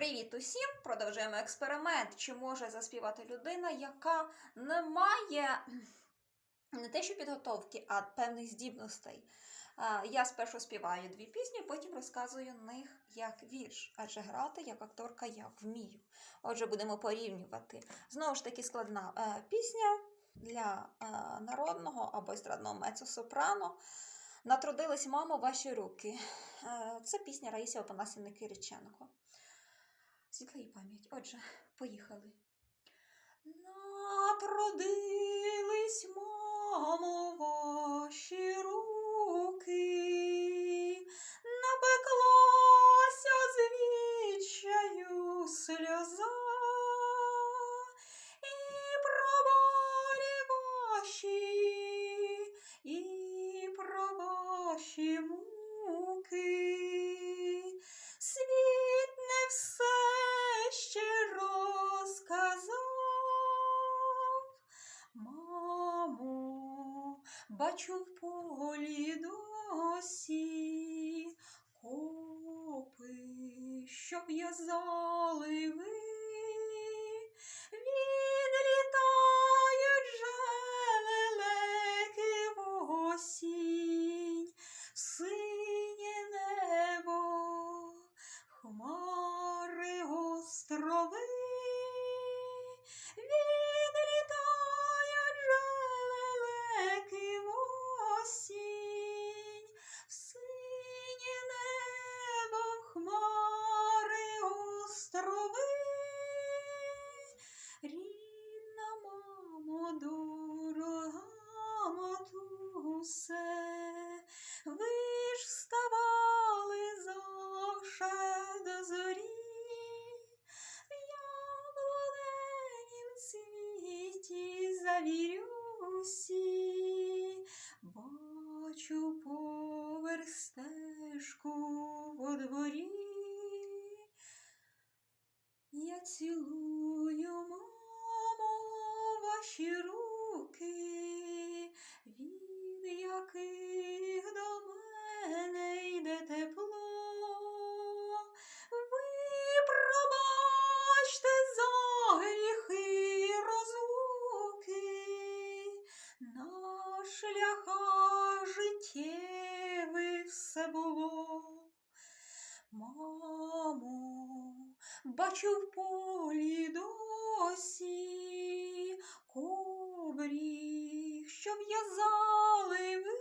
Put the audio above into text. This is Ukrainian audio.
Привіт усім! Продовжуємо експеримент. Чи може заспівати людина, яка не має не те, що підготовки, а певних здібностей. Я спершу співаю дві пісні, потім розказую них як вірш, адже грати як акторка я вмію. Отже, будемо порівнювати. Знову ж таки, складна е, пісня для е, народного або естрадного мецо-сопрано. Натрудились, мамо, ваші руки. Е, Це пісня Раїсі Опанасівни Кириченко. Світла їй пам'ять. Отже, поїхали. Натрудились, мамо, ваші руки, напеклася звідчаю сльоза, і про ваші, і про ваші муки. Світ не все бачу в полі досі копи, що в'язали ви. Матусе, ви ж вставали завше до зорі, в яблуненім цвіті завірюсі, бачу поверх стежку во дворі. Я цілую, мамо, ваші руки, яких до мене йде тепло. Ви пробачте за гріхи розлуки, на шляхах життєвих все було. Мамо, бачу в полі що в'язали ви.